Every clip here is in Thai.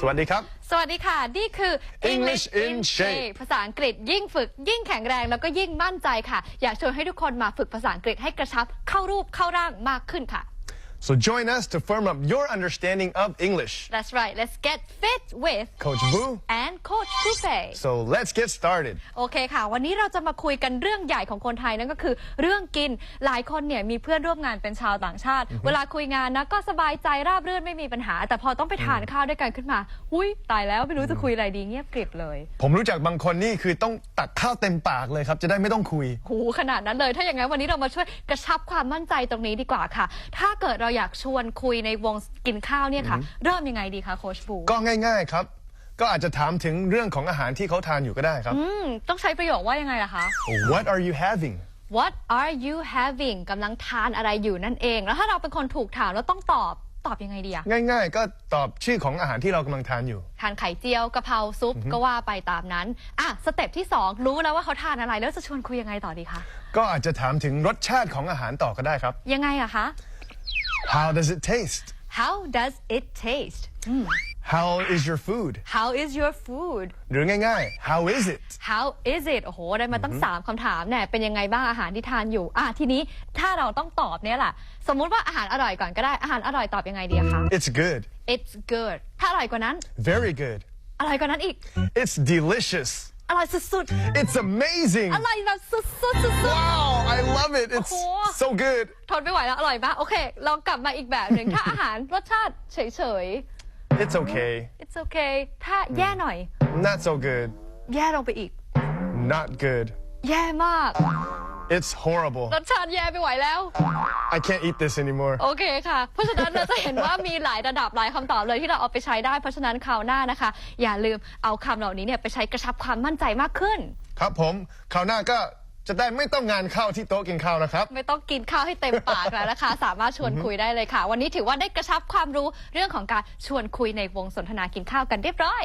สวัสดีครับ สวัสดีค่ะ นี่คือ English in Shape ภาษาอังกฤษยิ่งฝึก ยิ่งแข็งแรงแล้วก็ยิ่งมั่นใจค่ะ อยากชวนให้ทุกคนมาฝึกภาษาอังกฤษให้กระชับเข้ารูปเข้าร่างมากขึ้นค่ะ so join us to firm up your understanding of English That's right let's get fit with Coach Boo and Coach Coupe so let's get started โอเคค่ะ วันนี้เราจะมาคุยกันเรื่องใหญ่ของคนไทยนั่นก็คือ เรื่องกิน หลายคนเนี่ยมีเพื่อนร่วมงานเป็นชาวต่างชาติ เวลาคุยงานนะก็สบายใจราบรื่นไม่มีปัญหา แต่พอต้องไปทานข้าวด้วยกันขึ้นมา อุ้ยตายแล้วไม่รู้จะคุยอะไรดีเงียบกริบเลย ผมรู้จักบางคนนี่คือต้องตักข้าวเต็มปากเลยครับ จะได้ไม่ต้องคุย หูขนาดนั้นเลย ถ้าอย่างนั้นวันนี้เรามาช่วยกระชับความมั่นใจตรงนี้ดีกว่าค่ะ ถ้าเกิดเราอยากชวนคุยในวงกินข้าวเนี่ยค่ะ เริ่มยังไงดีคะโคชบูก็ง่ายๆครับ ก็อาจจะถามถึงเรื่องของอาหารที่เขาทานอยู่ก็ได้ครับ อืมต้องใช้ประโยคว่ายังไงล่ะคะ What are you having What are you having กำลังทานอะไรอยู่นั่นเอง แล้วถ้าเราเป็นคนถูกถามแล้วต้องตอบตอบยังไงดีอะง่าย ๆ ก็ตอบชื่อของอาหารที่เรากำลังทานอยู่ ทานไข่เจียวกะเพราซุปก็ว่าไปตามนั้นอะสเต็ปที่สองรู้แล้วว่าเขาทานอะไรแล้วจะชวนคุยยังไงต่อดีคะก็อาจจะถามถึงรสชาติของอาหารต่อก็ได้ครับ ยังไงอะคะ How does it taste How does it taste อืม How is your food How is your food หรือง่ายๆ How is it How is it โอ้โห ได้มาตั้ง 3 คำถามเนี่ย เป็นยังไงบ้างอาหารที่ทานอยู่ อะ ทีนี้ถ้าเราต้องตอบเนี่ยแหละสมมุติว่าอาหารอร่อยก่อนก็ได้ อาหารอร่อยตอบยังไงดีอะคะ It's good It's good ถ้าอร่อยกว่านั้น very good อร่อยกว่านั้นอีก It's delicious อร่อยสุด It's amazing ๆ อร่อยแบบสุดๆสุด Wow I love it It's โอ้โห so good ๆ ทนไม่ไหวแล้ว อร่อยมาก โอเคลองกลับมาอีกแบบหนึ่ง ถ้าอาหารรสชาติเฉย It's okay ๆ It's okay ถ้าแย่หน่อย Not so good แย่ลงไปอีก Not good แย่มาก It's horrible รสชาติแย่ไม่ไหวแล้ว I can't eat this anymore โอเคค่ะ เพราะฉะนั้นเราจะเห็นว่ามีหลายระดับหลายคำตอบเลยที่เราเอาไปใช้ได้ เพราะฉะนั้นคราวหน้านะคะ อย่าลืมเอาคำเหล่านี้เนี่ยไปใช้กระชับความมั่นใจมากขึ้น ครับผมคราวหน้าก็จะได้ไม่ต้องงานเข้าที่โต๊ะกินข้าวนะครับ ไม่ต้องกินข้าวให้เต็มปากแล้วนะคะ สามารถชวนคุยได้เลยค่ะ วันนี้ถือว่าได้กระชับความรู้เรื่องของการชวนคุยในวงสนทนากินข้าวกันเรียบร้อย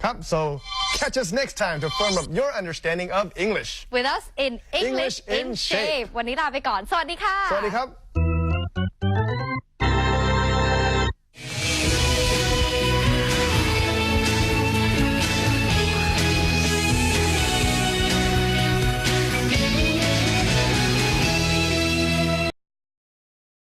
Cup. So catch us next time to firm up your understanding of English. With us in English, English in, in shape. shape. วันนี้ลาไปก่อน สวัสดีค่ะ สวัสดีครับ